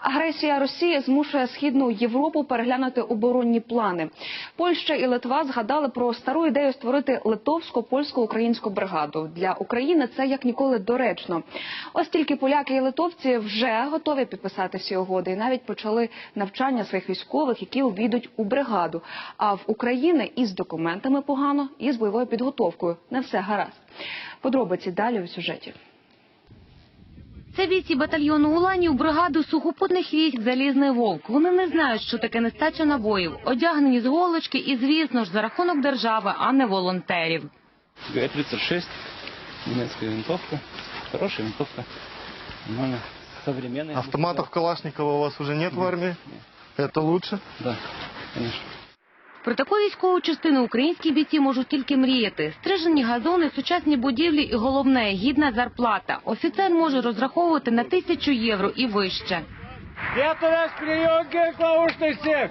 Агресія Росії змушує східну Європу переглянути оборонні плани. Польща і Литва згадали про стару ідею створити литовсько-польсько-українську бригаду. Для України це як ніколи доречно. Ось тільки поляки і литовці вже готові підписати всі угоди і навіть почали навчання своїх військових, які увійдуть у бригаду. А в Україні із документами погано, і з бойовою підготовкою не все гаразд. Подробиці далі у сюжеті. Це бійці батальйону Улані у бригаду сухопутних військ Залізний вовк. Вони не знають, що таке нестача набоїв, одягнені з голочки і, звісно ж, за рахунок держави, а не волонтерів. Г-36, немецкая винтовка, хорошая винтовка, современная. Автоматов Калашникова у вас уже нет в армии? Это лучше? Да, конечно. Про таку військову частину українські бійці можуть тільки мріяти. Стрижені газони, сучасні будівлі і головне гідна зарплата. Офіцер може розраховувати на тисячу євро і вище. Раз прием, Клаушный всех!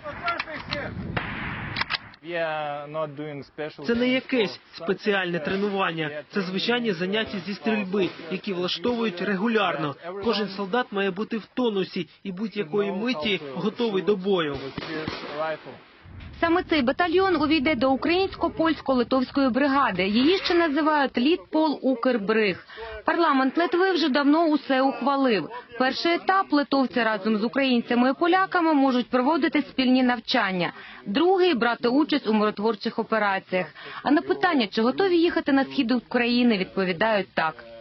Це не якесь спеціальне тренування. Це звичайні заняття зі стрільби, які влаштовують регулярно. Кожен солдат має бути в тонусі і будь-якої миті готовий до бою. Саме цей батальйон увійде до українсько-польсько-литовської бригади. Її ще називають Літпол Укрбриг. Парламент Литви вже давно усе ухвалив. Перший етап литовці разом з українцями і поляками можуть проводити спільні навчання. Другий брати участь у миротворчих операціях. А на питання, чи готові їхати на схід України, відповідають так.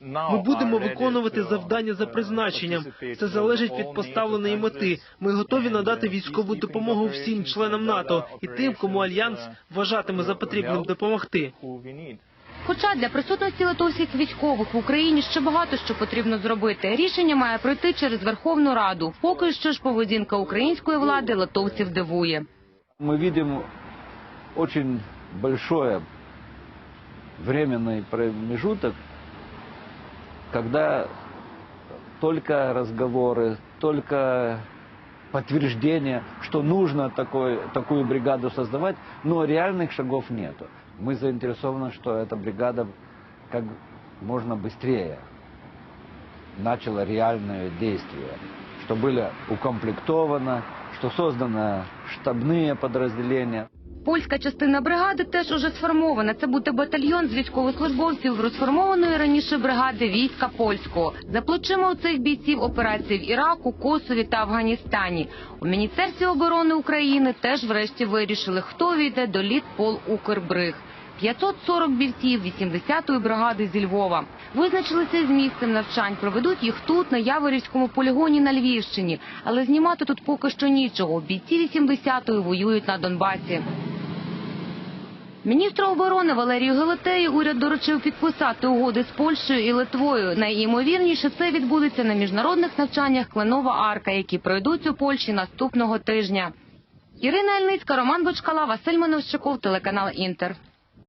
Ми будемо виконувати завдання за призначенням. Це залежить від поставленої мети. Ми готові надати військову допомогу всім членам НАТО і тим, кому альянс вважатиме за потрібним допомогти. Хоча для присутності литовських військових в Україні ще багато що потрібно зробити. Рішення має пройти через Верховну Раду. Поки що ж поведінка української влади литовців дивує. Мы видим очень большое временный промежуток, когда только разговоры, только подтверждение, что нужно такой, такую бригаду создавать, но реальных шагов нету. Мы заинтересованы, что эта бригада как можно быстрее начала реальные действия, что были укомплектованы, что созданы штабные подразделения. Польська частина бригади теж уже сформована. Це буде батальйон з військовослужбовців розформованої раніше бригади війська польського. За плечима у цих бійців операції в Іраку, Косові та Афганістані. У міністерстві оборони України теж врешті вирішили, хто війде до Літпол Укрбриг. 540 бійців 80-ї бригади зі Львова. Визначилися з місцем навчань, проведуть їх тут, на Яворівському полігоні на Львівщині. Але знімати тут поки що нічого. Бійці 80-ї воюють на Донбасі. Міністру оборони Валерію Гелетею уряд доручив підписати угоди з Польщею і Литвою. Найімовірніше це відбудеться на міжнародних навчаннях Кленова Арка, які пройдуть у Польщі наступного тижня. Ірина Ельницька, Роман Бочкала, Василь Мановщиков, телеканал Інтер.